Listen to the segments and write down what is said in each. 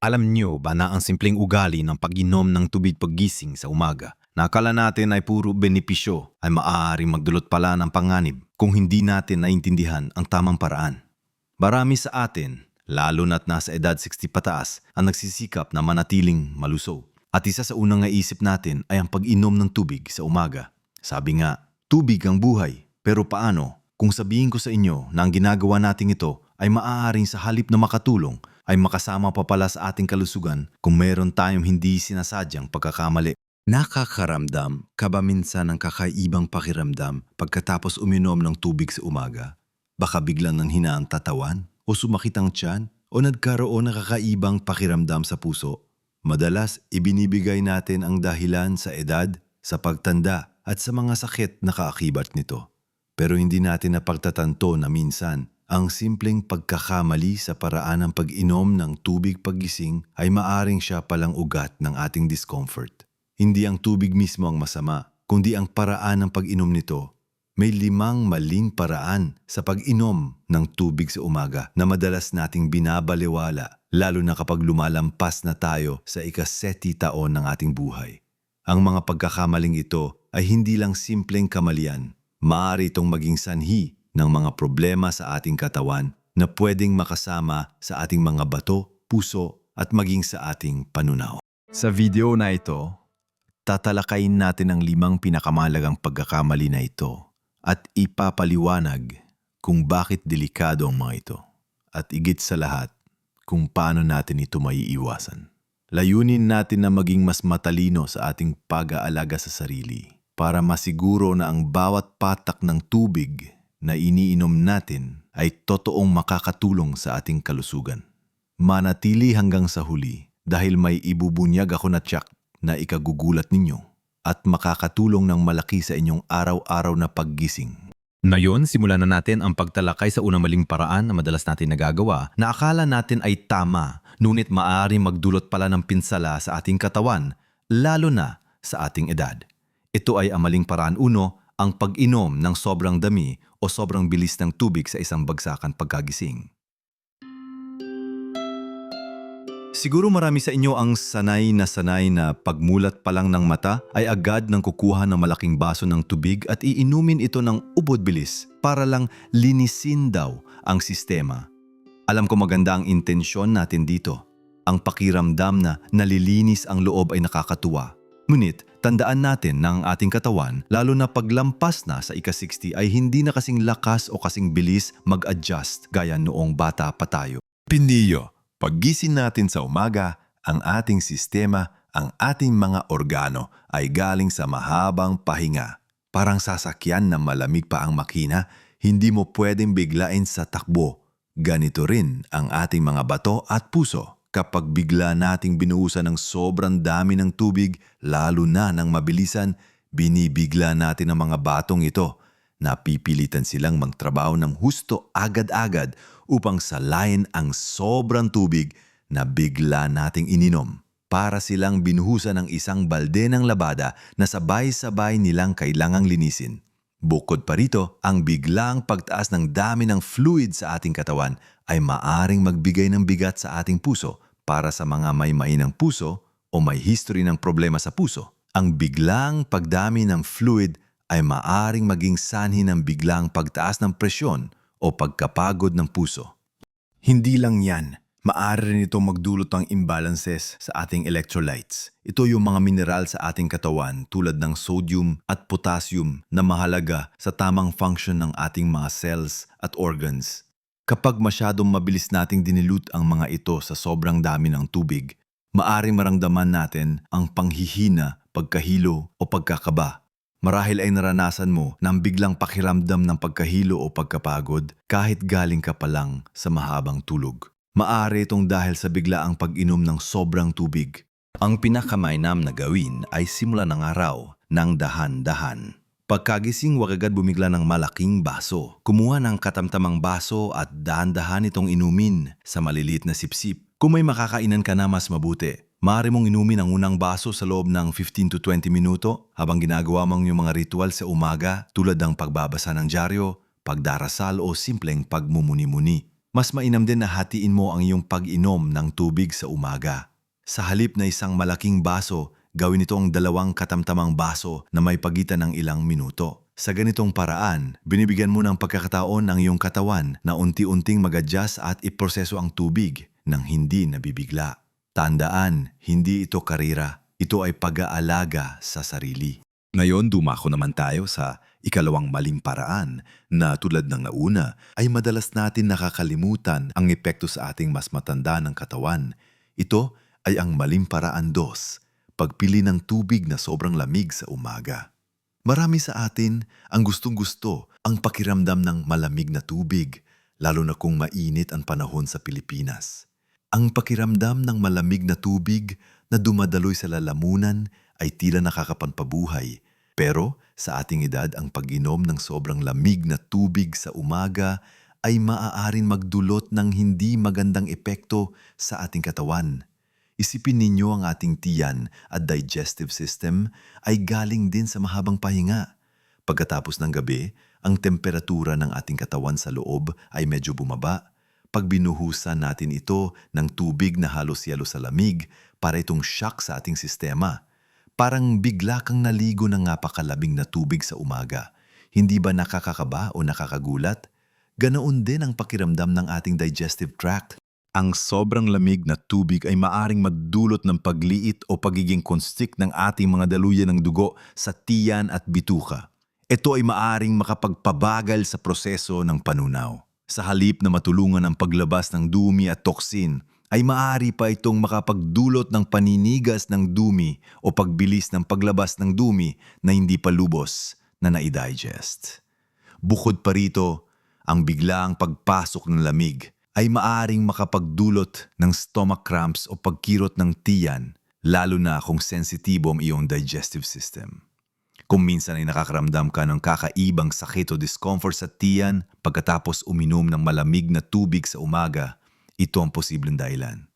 Alam niyo ba na ang simpleng ugali ng pag-inom ng tubig paggising sa umaga na akala natin ay puro benepisyo ay maaaring magdulot pala ng panganib kung hindi natin naintindihan ang tamang paraan. Marami sa atin, lalo na't nasa edad 60 pataas, ang nagsisikap na manatiling malusog. At isa sa unang naisip natin ay ang pag-inom ng tubig sa umaga. Sabi nga, tubig ang buhay. Pero paano kung sabihin ko sa inyo na ang ginagawa nating ito ay maaaring sa halip na makatulong ay makasama pa pala sa ating kalusugan kung meron tayong hindi sinasadyang pagkakamali. Nakakaramdam ka ba minsan ng kakaibang pakiramdam pagkatapos uminom ng tubig sa umaga? Baka biglang nanghina ang tatawan o sumakit ang tiyan o nagkaroon ng kakaibang pakiramdam sa puso. Madalas, ibinibigay natin ang dahilan sa edad, sa pagtanda at sa mga sakit na kaakibat nito. Pero hindi natin napagtatanto na minsan ang simpleng pagkakamali sa paraan ng pag-inom ng tubig paggising ay maaring siya palang ugat ng ating discomfort. Hindi ang tubig mismo ang masama, kundi ang paraan ng pag-inom nito. May limang maling paraan sa pag-inom ng tubig sa umaga na madalas nating binabaliwala, lalo na kapag lumalampas na tayo sa ikaseti taon ng ating buhay. Ang mga pagkakamaling ito ay hindi lang simpleng kamalian. Maaari itong maging sanhi ng mga problema sa ating katawan na pwedeng makasama sa ating mga bato, puso at maging sa ating panunaw. Sa video na ito, tatalakayin natin ang limang pinakamalagang pagkakamali na ito at ipapaliwanag kung bakit delikado ang mga ito at igit sa lahat kung paano natin ito maiiwasan. Layunin natin na maging mas matalino sa ating pag-aalaga sa sarili para masiguro na ang bawat patak ng tubig na iniinom natin ay totoong makakatulong sa ating kalusugan. Manatili hanggang sa huli dahil may ibubunyag ako na tiyak na ikagugulat ninyo at makakatulong ng malaki sa inyong araw-araw na paggising. Ngayon, simulan na natin ang pagtalakay sa unang maling paraan na madalas natin nagagawa na akala natin ay tama, ngunit maaari magdulot pala ng pinsala sa ating katawan, lalo na sa ating edad. Ito ay ang maling paraan uno, ang pag-inom ng sobrang dami o sobrang bilis ng tubig sa isang bagsakan pagkagising. Siguro marami sa inyo ang sanay na sanay na pagmulat pa lang ng mata ay agad nang kukuha ng malaking baso ng tubig at iinumin ito ng ubod bilis para lang linisin daw ang sistema. Alam ko maganda ang intensyon natin dito. Ang pakiramdam na nalilinis ang loob ay nakakatuwa. Ngunit tandaan natin na ang ating katawan, lalo na paglampas na sa ika-60 ay hindi na kasing lakas o kasing bilis mag-adjust gaya noong bata pa tayo. Pindiyo, paggising natin sa umaga, ang ating sistema, ang ating mga organo ay galing sa mahabang pahinga. Parang sasakyan na malamig pa ang makina, hindi mo pwedeng biglain sa takbo. Ganito rin ang ating mga bato at puso. Kapag bigla nating binuhusan ng sobrang dami ng tubig, lalo na ng mabilisan, binibigla natin ang mga batong ito. Napipilitan silang magtrabaho ng husto agad-agad upang salayin ang sobrang tubig na bigla nating ininom para silang binuhusan ng isang balde ng labada na sabay-sabay nilang kailangang linisin. Bukod pa rito, ang biglang pagtaas ng dami ng fluid sa ating katawan ay maaring magbigay ng bigat sa ating puso para sa mga may mainang puso o may history ng problema sa puso. Ang biglang pagdami ng fluid ay maaring maging sanhi ng biglang pagtaas ng presyon o pagkapagod ng puso. Hindi lang yan, maaari rin itong magdulot ng imbalances sa ating electrolytes. Ito yung mga mineral sa ating katawan tulad ng sodium at potassium na mahalaga sa tamang function ng ating mga cells at organs. Kapag masyadong mabilis nating dinilute ang mga ito sa sobrang dami ng tubig, maaring maramdaman natin ang panghihina, pagkahilo o pagkakaba. Marahil ay naranasan mo ng biglang pakiramdam ng pagkahilo o pagkapagod kahit galing ka pa lang sa mahabang tulog. Maaari itong dahil sa biglaang pag-inom ng sobrang tubig. Ang pinakamainam na gawin ay simula ng araw ng dahan-dahan. Pagkagising wag agad bumigla ng malaking baso. Kumuha ng katamtamang baso at dahan-dahan itong inumin sa maliliit na sipsip. Kung may makakainan ka na mas mabuti, maaari mong inumin ang unang baso sa loob ng 15 to 20 minuto habang ginagawa mong yung mga ritual sa umaga tulad ng pagbabasa ng dyaryo, pagdarasal o simpleng pagmumuni-muni. Mas mainam din na hatiin mo ang iyong pag-inom ng tubig sa umaga. Sa halip na isang malaking baso, gawin ito ang dalawang katamtamang baso na may pagitan ng ilang minuto. Sa ganitong paraan, binibigyan mo ng pagkakataon ang iyong katawan na unti-unting mag-adjust at iproseso ang tubig nang hindi nabibigla. Tandaan, hindi ito karira. Ito ay pag-aalaga sa sarili. Ngayon dumako naman tayo sa ikalawang maling paraan na tulad ng nauna ay madalas natin nakakalimutan ang epekto sa ating mas matanda ng katawan. Ito ay ang maling paraan dos, pagpili ng tubig na sobrang lamig sa umaga. Marami sa atin ang gustong-gusto ang pakiramdam ng malamig na tubig, lalo na kung mainit ang panahon sa Pilipinas. Ang pakiramdam ng malamig na tubig na dumadaloy sa lalamunan ay tila nakakapanpabuhay. Pero sa ating edad, ang pag-inom ng sobrang lamig na tubig sa umaga ay maaaring magdulot ng hindi magandang epekto sa ating katawan. Isipin ninyo ang ating tiyan at digestive system ay galing din sa mahabang pahinga. Pagkatapos ng gabi, ang temperatura ng ating katawan sa loob ay medyo bumaba. Pag binuhusan natin ito ng tubig na halos yelo sa lamig para itong shock sa ating sistema. Parang bigla kang naligo ng napakalabing na tubig sa umaga. Hindi ba nakakakaba o nakakagulat? Ganoon din ang pakiramdam ng ating digestive tract. Ang sobrang lamig na tubig ay maaring magdulot ng pagliit o pagiging constrict ng ating mga daluyan ng dugo sa tiyan at bituka. Ito ay maaring makapagpabagal sa proseso ng panunaw. Sa halip na matulungan ang paglabas ng dumi at toksin, ay maaari pa itong makapagdulot ng paninigas ng dumi o pagbilis ng paglabas ng dumi na hindi pa lubos na naidigest. Bukod pa rito, ang biglaang pagpasok ng lamig ay maaring makapagdulot ng stomach cramps o pagkirot ng tiyan, lalo na kung sensitibo ang iyong digestive system. Kung minsan ay nakakaramdam ka ng kakaibang sakit o discomfort sa tiyan pagkatapos uminom ng malamig na tubig sa umaga, ito ang posibleng dahilan.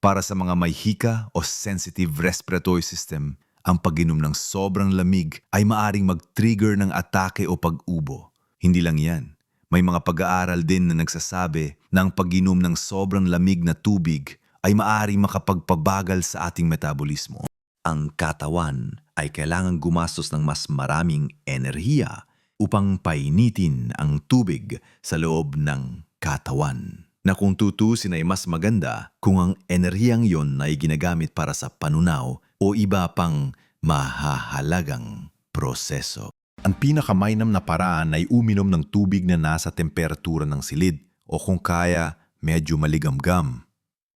Para sa mga may hika o sensitive respiratory system, ang pag-inom ng sobrang lamig ay maaring mag-trigger ng atake o pag-ubo. Hindi lang yan. May mga pag-aaral din na nagsasabi na ang pag-inom ng sobrang lamig na tubig ay maaring makapagpabagal sa ating metabolismo. Ang katawan ay kailangan gumastos ng mas maraming enerhiya upang painitin ang tubig sa loob ng katawan. Na kung tutusin ay mas maganda kung ang enerhiyang yon ay ginagamit para sa panunaw o iba pang mahahalagang proseso. Ang pinakamainam na paraan ay uminom ng tubig na nasa temperatura ng silid o kung kaya, medyo maligamgam.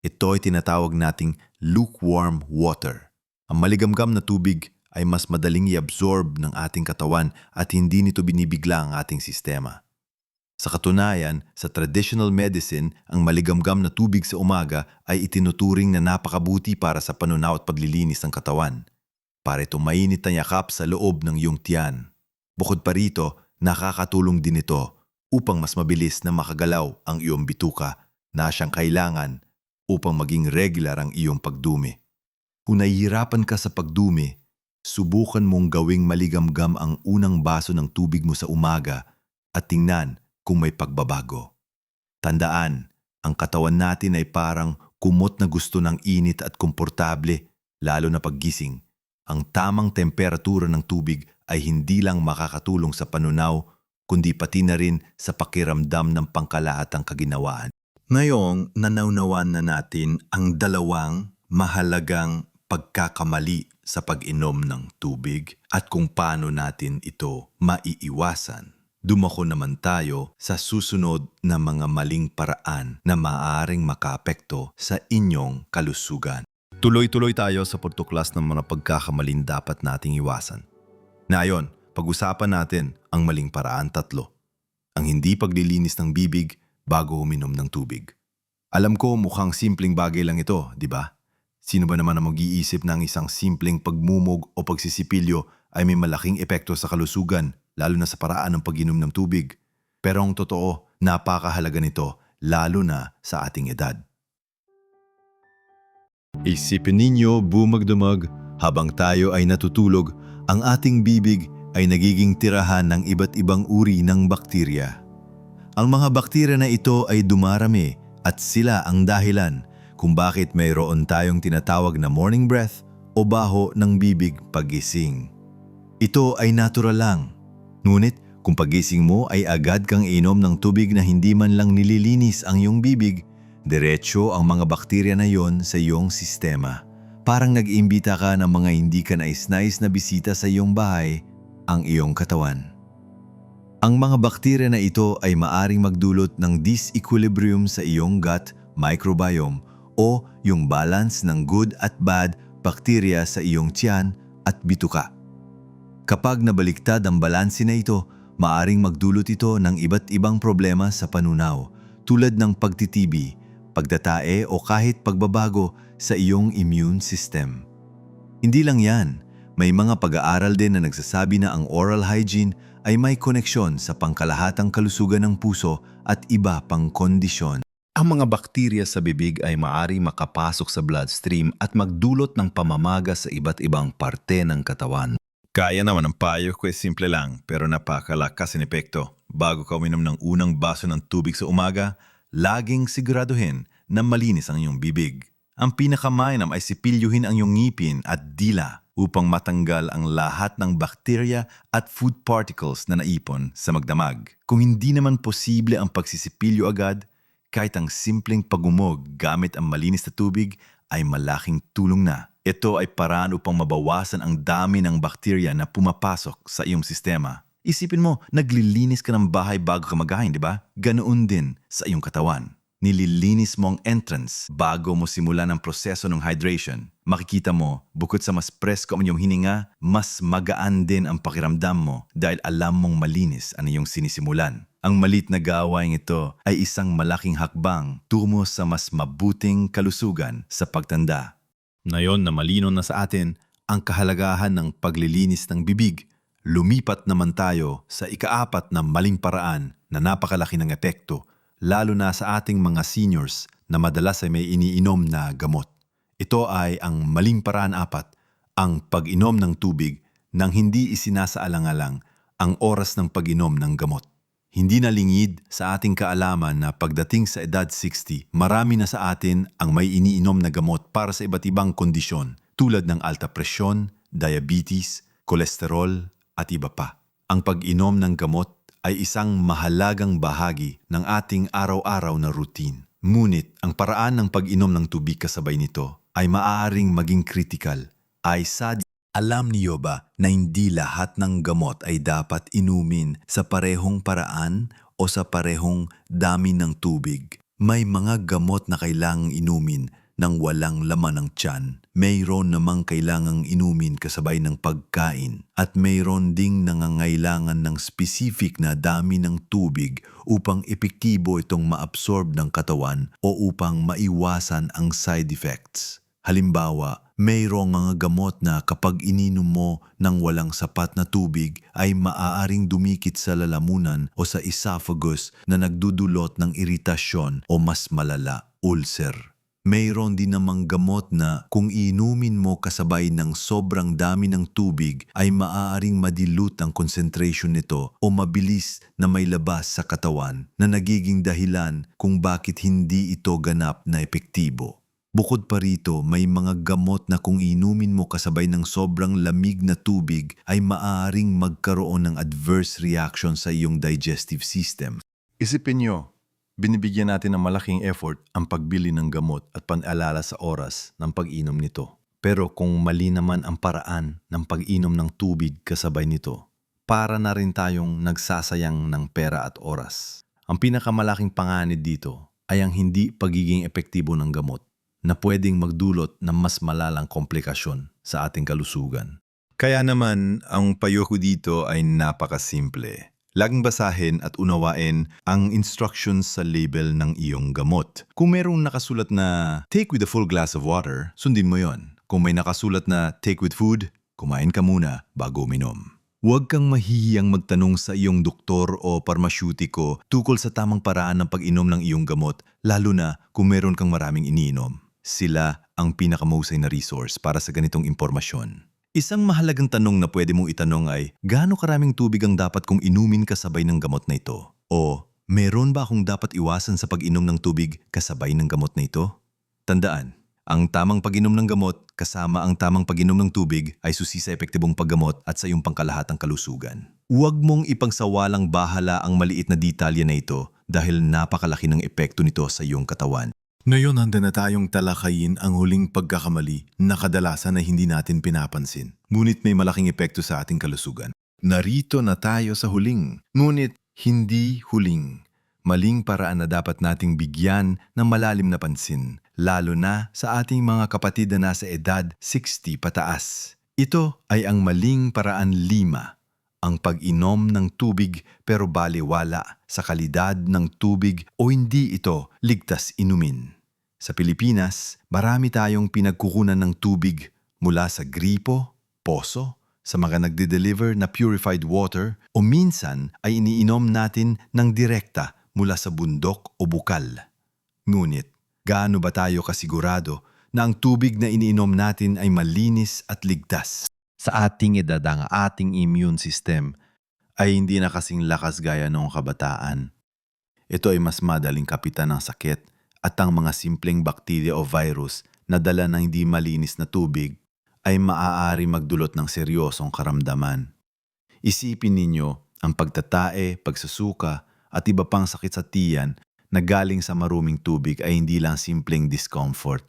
Ito ay tinatawag nating lukewarm water. Ang maligamgam na tubig ay mas madaling i-absorb ng ating katawan at hindi nito binibigla ang ating sistema. Sa katunayan, sa traditional medicine, ang maligamgam na tubig sa umaga ay itinuturing na napakabuti para sa panunaw at paglilinis ng katawan. Para itong mainit na yakap sa loob ng iyong tiyan. Bukod pa rito, nakakatulong din ito upang mas mabilis na makagalaw ang iyong bituka na siyang kailangan upang maging regular ang iyong pagdumi. Kung nahihirapan ka sa pagdumi, subukan mong gawing maligamgam ang unang baso ng tubig mo sa umaga at tingnan kung may pagbabago. Tandaan, ang katawan natin ay parang kumot na gusto ng init at komportable, lalo na paggising. Ang tamang temperatura ng tubig ay hindi lang makakatulong sa panunaw, kundi pati na rin sa pakiramdam ng pangkalahatang kaginawaan. Ngayong nanaunawan na natin ang dalawang mahalagang pagkakamali sa pag-inom ng tubig at kung paano natin ito maiiwasan. Dumako naman tayo sa susunod na mga maling paraan na maaring makaapekto sa inyong kalusugan. Tuloy-tuloy tayo sa pagtuklas ng mga pagkakamalin dapat nating iwasan. Na ayon, pag-usapan natin ang maling paraan tatlo. Ang hindi paglilinis ng bibig bago uminom ng tubig. Alam ko mukhang simpleng bagay lang ito, di ba? Sino ba naman ang mag-iisip ng isang simpleng pagmumog o pagsisipilyo ay may malaking epekto sa kalusugan, lalo na sa paraan ng pag-inom ng tubig? Pero ang totoo, napakahalaga nito, lalo na sa ating edad. Isipin ninyo bumagdumag habang tayo ay natutulog, ang ating bibig ay nagiging tirahan ng iba't ibang uri ng bakterya. Ang mga bakterya na ito ay dumarami at sila ang dahilan kung bakit mayroon tayong tinatawag na morning breath o baho ng bibig pagising. Ito ay natural lang. Ngunit kung pagising mo ay agad kang inom ng tubig na hindi man lang nililinis ang iyong bibig, diretso ang mga bakterya na yon sa iyong sistema. Parang nag-imbita ka ng mga hindi ka nais-nais na bisita sa iyong bahay, ang iyong katawan. Ang mga bakterya na ito ay maaring magdulot ng disequilibrium sa iyong gut microbiome o yung balance ng good at bad bakterya sa iyong tiyan at bituka. Kapag nabaliktad ang balanse na ito, maaring magdulot ito ng iba't ibang problema sa panunaw tulad ng pagtitibi, pagdatae o kahit pagbabago sa iyong immune system. Hindi lang yan, may mga pag-aaral din na nagsasabi na ang oral hygiene ay may koneksyon sa pangkalahatang kalusugan ng puso at iba pang kondisyon. Ang mga bakterya sa bibig ay maari makapasok sa bloodstream at magdulot ng pamamaga sa iba't ibang parte ng katawan. Kaya naman ang payo ko ay simple lang pero napakalakas in epekto. Bago ka uminom ng unang baso ng tubig sa umaga, laging siguraduhin na malinis ang iyong bibig. Ang pinakamainam ay sipilyuhin ang iyong ngipin at dila upang matanggal ang lahat ng bakterya at food particles na naipon sa magdamag. Kung hindi naman posible ang pagsisipilyo agad, kahit ang simpleng pagumog gamit ang malinis na tubig ay malaking tulong na. Ito ay paraan upang mabawasan ang dami ng bakterya na pumapasok sa iyong sistema. Isipin mo, naglilinis ka ng bahay bago ka magahin, di ba? Ganoon din sa iyong katawan. Nililinis mo ang entrance bago mo simulan ang proseso ng hydration. Makikita mo, bukod sa mas presko ang iyong hininga, mas magaan din ang pakiramdam mo dahil alam mong malinis ang iyong sinisimulan. Ang malit na gawain ito ay isang malaking hakbang tungo sa mas mabuting kalusugan sa pagtanda. Ngayon na malino na sa atin ang kahalagahan ng paglilinis ng bibig, lumipat naman tayo sa ikaapat na maling paraan na napakalaki ng epekto, lalo na sa ating mga seniors na madalas ay may iniinom na gamot. Ito ay ang maling paraan apat, ang pag-inom ng tubig nang hindi isinasaalang-alang ang oras ng pag-inom ng gamot. Hindi nalingid sa ating kaalaman na pagdating sa edad 60, marami na sa atin ang may iniinom na gamot para sa iba't ibang kondisyon tulad ng alta presyon, diabetes, kolesterol at iba pa. Ang pag-inom ng gamot ay isang mahalagang bahagi ng ating araw-araw na routine. Ngunit ang paraan ng pag-inom ng tubig kasabay nito ay maaaring maging critical. Ay sad alam niyo ba na hindi lahat ng gamot ay dapat inumin sa parehong paraan o sa parehong dami ng tubig? May mga gamot na kailangang inumin ng walang laman ng tiyan. Mayroon namang kailangang inumin kasabay ng pagkain at mayroon ding nangangailangan ng specific na dami ng tubig upang epektibo itong maabsorb ng katawan o upang maiwasan ang side effects. Halimbawa, mayroong mga gamot na kapag ininom mo ng walang sapat na tubig ay maaaring dumikit sa lalamunan o sa esophagus na nagdudulot ng iritasyon o mas malala, ulcer. Mayroon din namang gamot na kung inumin mo kasabay ng sobrang dami ng tubig ay maaaring madilute ang concentration nito o mabilis na may labas sa katawan na nagiging dahilan kung bakit hindi ito ganap na epektibo. Bukod pa rito, may mga gamot na kung inumin mo kasabay ng sobrang lamig na tubig ay maaaring magkaroon ng adverse reaction sa iyong digestive system. Isipin nyo, binibigyan natin ng malaking effort ang pagbili ng gamot at panalala sa oras ng pag-inom nito. Pero kung mali naman ang paraan ng pag-inom ng tubig kasabay nito, para na rin tayong nagsasayang ng pera at oras. Ang pinakamalaking panganib dito ay ang hindi pagiging epektibo ng gamot na pwedeng magdulot ng mas malalang komplikasyon sa ating kalusugan. Kaya naman, ang payo ko dito ay napakasimple. Laging basahin at unawain ang instructions sa label ng iyong gamot. Kung merong nakasulat na take with a full glass of water, sundin mo yon. Kung may nakasulat na take with food, kumain ka muna bago uminom. Huwag kang mahihiyang magtanong sa iyong doktor o parmasyutiko tukol sa tamang paraan ng pag-inom ng iyong gamot, lalo na kung meron kang maraming iniinom. Sila ang pinakamusay na resource para sa ganitong impormasyon. Isang mahalagang tanong na pwede mong itanong ay, gaano karaming tubig ang dapat kong inumin kasabay ng gamot na ito? O, Meron ba akong dapat iwasan sa pag-inom ng tubig kasabay ng gamot na ito? Tandaan, ang tamang pag-inom ng gamot kasama ang tamang pag-inom ng tubig ay susi sa epektibong paggamot at sa iyong pangkalahatang kalusugan. Huwag mong ipagsawalang bahala ang maliit na detalye na ito dahil napakalaki ng epekto nito sa iyong katawan. Ngayon handa na tayong talakayin ang huling pagkakamali na kadalasan na hindi natin pinapansin. Ngunit may malaking epekto sa ating kalusugan. Narito na tayo sa huling, ngunit hindi huling. Maling paraan na dapat nating bigyan ng malalim na pansin, lalo na sa ating mga kapatid na nasa edad 60 pataas. Ito ay ang maling paraan lima, ang pag-inom ng tubig pero baliwala sa kalidad ng tubig o hindi ito ligtas inumin. Sa Pilipinas, marami tayong pinagkukunan ng tubig mula sa gripo, poso, sa mga nagde-deliver na purified water o minsan ay iniinom natin ng direkta mula sa bundok o bukal. Ngunit, gaano ba tayo kasigurado na ang tubig na iniinom natin ay malinis at ligtas? Sa ating edad ang ating immune system ay hindi na kasing lakas gaya noong kabataan. Ito ay mas madaling kapitan ng sakit at ang mga simpleng bakterya o virus na dala ng hindi malinis na tubig ay maaari magdulot ng seryosong karamdaman. Isipin ninyo ang pagtatae, pagsusuka at iba pang sakit sa tiyan na galing sa maruming tubig ay hindi lang simpleng discomfort.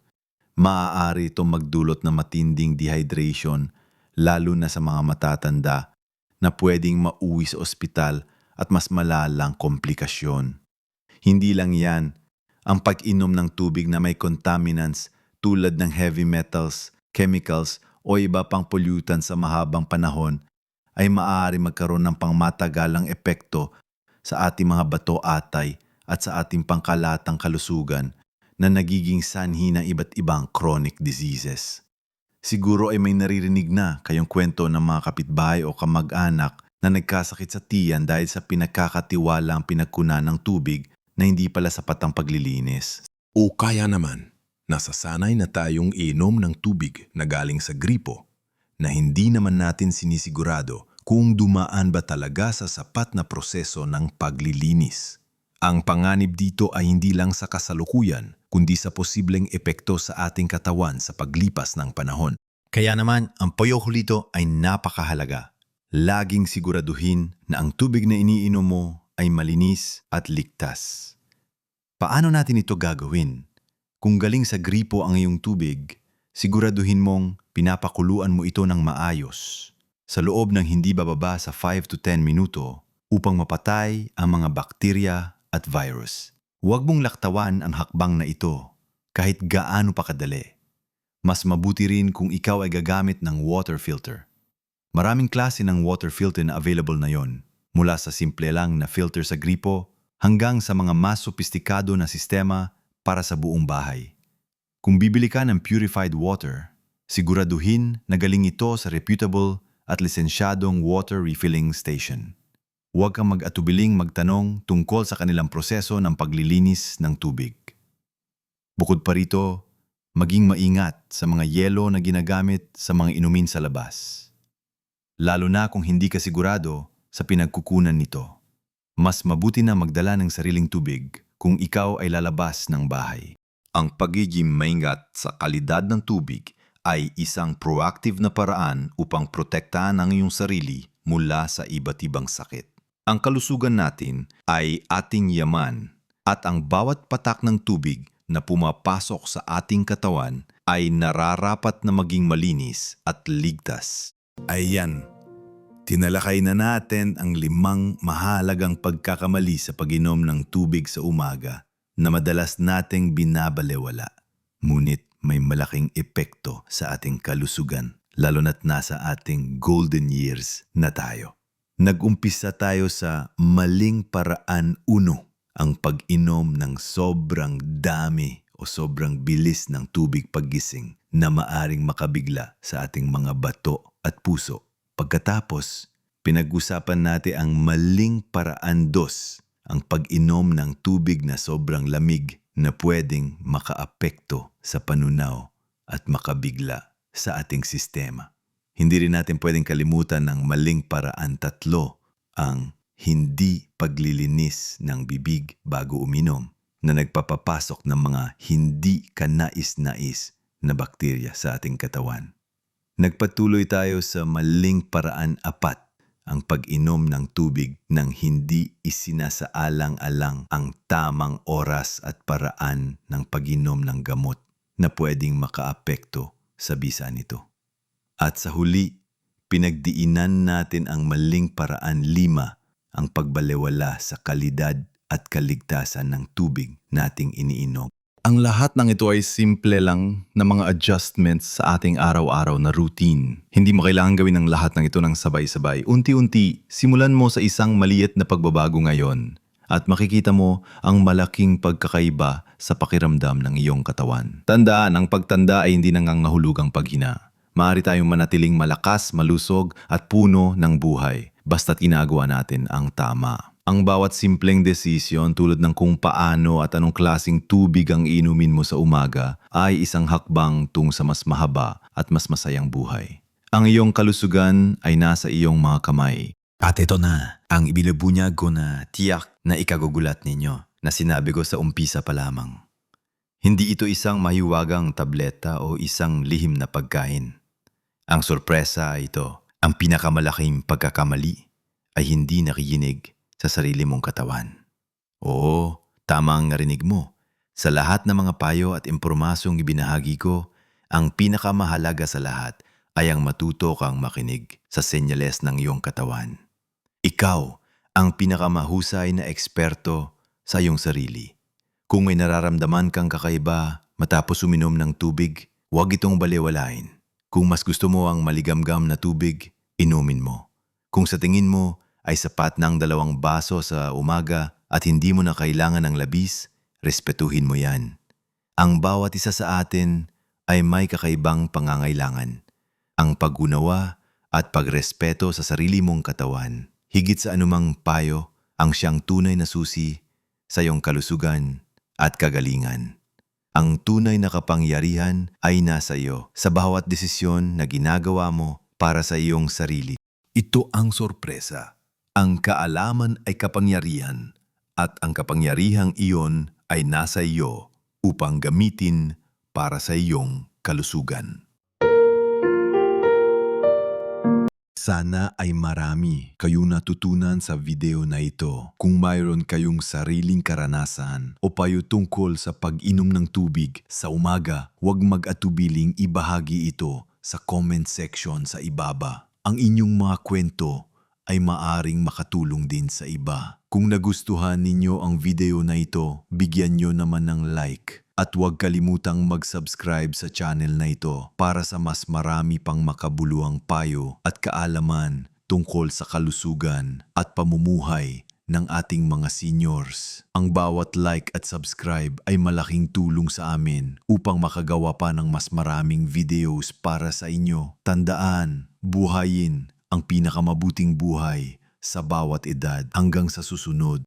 Maaari itong magdulot ng matinding dehydration lalo na sa mga matatanda na pwedeng mauwi sa ospital at mas malalang komplikasyon. Hindi lang yan, ang pag-inom ng tubig na may contaminants tulad ng heavy metals, chemicals o iba pang pollutant sa mahabang panahon ay maaari magkaroon ng pangmatagalang epekto sa ating mga bato atay at sa ating pangkalatang kalusugan na nagiging sanhi ng iba't ibang chronic diseases. Siguro ay may naririnig na kayong kwento ng mga kapitbahay o kamag-anak na nagkasakit sa tiyan dahil sa pinagkakatiwalang pinagkunan ng tubig na hindi pala sapat ang paglilinis. O kaya naman, nasasanay na tayong inom ng tubig na galing sa gripo na hindi naman natin sinisigurado kung dumaan ba talaga sa sapat na proseso ng paglilinis. Ang panganib dito ay hindi lang sa kasalukuyan, kundi sa posibleng epekto sa ating katawan sa paglipas ng panahon. Kaya naman, ang poyokulito ay napakahalaga. Laging siguraduhin na ang tubig na iniinom mo ay malinis at ligtas. Paano natin ito gagawin? Kung galing sa gripo ang iyong tubig, siguraduhin mong pinapakuluan mo ito ng maayos sa loob ng hindi bababa sa 5 to 10 minuto upang mapatay ang mga bakterya at virus. Huwag mong laktawan ang hakbang na ito kahit gaano pa kadali. Mas mabuti rin kung ikaw ay gagamit ng water filter. Maraming klase ng water filter na available na yon, mula sa simple lang na filter sa gripo hanggang sa mga mas sopistikado na sistema para sa buong bahay. Kung bibili ka ng purified water, siguraduhin na galing ito sa reputable at lisensyadong water refilling station. Huwag kang mag-atubiling magtanong tungkol sa kanilang proseso ng paglilinis ng tubig. Bukod pa rito, maging maingat sa mga yelo na ginagamit sa mga inumin sa labas. Lalo na kung hindi ka sigurado sa pinagkukunan nito. Mas mabuti na magdala ng sariling tubig kung ikaw ay lalabas ng bahay. Ang pagiging maingat sa kalidad ng tubig ay isang proactive na paraan upang protektahan ang iyong sarili mula sa iba't ibang sakit. Ang kalusugan natin ay ating yaman at ang bawat patak ng tubig na pumapasok sa ating katawan ay nararapat na maging malinis at ligtas. Ayan, tinalakay na natin ang limang mahalagang pagkakamali sa pag-inom ng tubig sa umaga na madalas nating binabalewala. Ngunit may malaking epekto sa ating kalusugan, lalo na't nasa ating golden years na tayo. Nag-umpisa tayo sa maling paraan uno, ang pag-inom ng sobrang dami o sobrang bilis ng tubig paggising na maaring makabigla sa ating mga bato at puso. Pagkatapos, pinag-usapan natin ang maling paraan dos, ang pag-inom ng tubig na sobrang lamig na pwedeng makaapekto sa panunaw at makabigla sa ating sistema. Hindi rin natin pwedeng kalimutan ng maling paraan tatlo, ang hindi paglilinis ng bibig bago uminom na nagpapapasok ng mga hindi kanais-nais na bakterya sa ating katawan. Nagpatuloy tayo sa maling paraan apat ang pag-inom ng tubig nang hindi isinasaalang-alang ang tamang oras at paraan ng pag-inom ng gamot na pwedeng makaapekto sa bisa nito. At sa huli, pinagdiinan natin ang maling paraan lima ang pagbalewala sa kalidad at kaligtasan ng tubig nating iniinom. Ang lahat ng ito ay simple lang na mga adjustments sa ating araw-araw na routine. Hindi mo kailangan gawin ang lahat ng ito ng sabay-sabay. Unti-unti, simulan mo sa isang maliit na pagbabago ngayon at makikita mo ang malaking pagkakaiba sa pakiramdam ng iyong katawan. Tandaan, ang pagtanda ay hindi nangangahulugang paghina. Maaari tayong manatiling malakas, malusog at puno ng buhay basta't ginagawa natin ang tama. Ang bawat simpleng desisyon tulad ng kung paano at anong klasing tubig ang inumin mo sa umaga ay isang hakbang tung sa mas mahaba at mas masayang buhay. Ang iyong kalusugan ay nasa iyong mga kamay. At ito na, ang ibinubunyag ko na tiyak na ikagugulat ninyo na sinabi ko sa umpisa pa lamang. Hindi ito isang mahiwagang tableta o isang lihim na pagkain. Ang sorpresa ito, ang pinakamalaking pagkakamali ay hindi nakikinig sa sarili mong katawan. Oo, tama ang narinig mo. Sa lahat ng mga payo at impormasyong ibinahagi ko, ang pinakamahalaga sa lahat ay ang matuto kang makinig sa senyales ng iyong katawan. Ikaw ang pinakamahusay na eksperto sa iyong sarili. Kung may nararamdaman kang kakaiba matapos uminom ng tubig, huwag itong balewalain. Kung mas gusto mo ang maligamgam na tubig, inumin mo. Kung sa tingin mo ay sapat ng dalawang baso sa umaga at hindi mo na kailangan ng labis, respetuhin mo yan. Ang bawat isa sa atin ay may kakaibang pangangailangan. Ang paggunawa at pagrespeto sa sarili mong katawan, higit sa anumang payo, ang siyang tunay na susi sa iyong kalusugan at kagalingan. Ang tunay na kapangyarihan ay nasa iyo sa bawat desisyon na ginagawa mo para sa iyong sarili. Ito ang sorpresa. Ang kaalaman ay kapangyarihan at ang kapangyarihang iyon ay nasa iyo upang gamitin para sa iyong kalusugan. Sana ay marami kayo natutunan sa video na ito. Kung mayroon kayong sariling karanasan o payo tungkol sa pag-inom ng tubig sa umaga, huwag mag-atubiling ibahagi ito sa comment section sa ibaba. Ang inyong mga kwento ay maaring makatulong din sa iba. Kung nagustuhan ninyo ang video na ito, bigyan nyo naman ng like. At huwag kalimutang mag-subscribe sa channel na ito para sa mas marami pang makabuluhang payo at kaalaman tungkol sa kalusugan at pamumuhay ng ating mga seniors. Ang bawat like at subscribe ay malaking tulong sa amin upang makagawa pa ng mas maraming videos para sa inyo. Tandaan, buhayin ang pinakamabuting buhay sa bawat edad hanggang sa susunod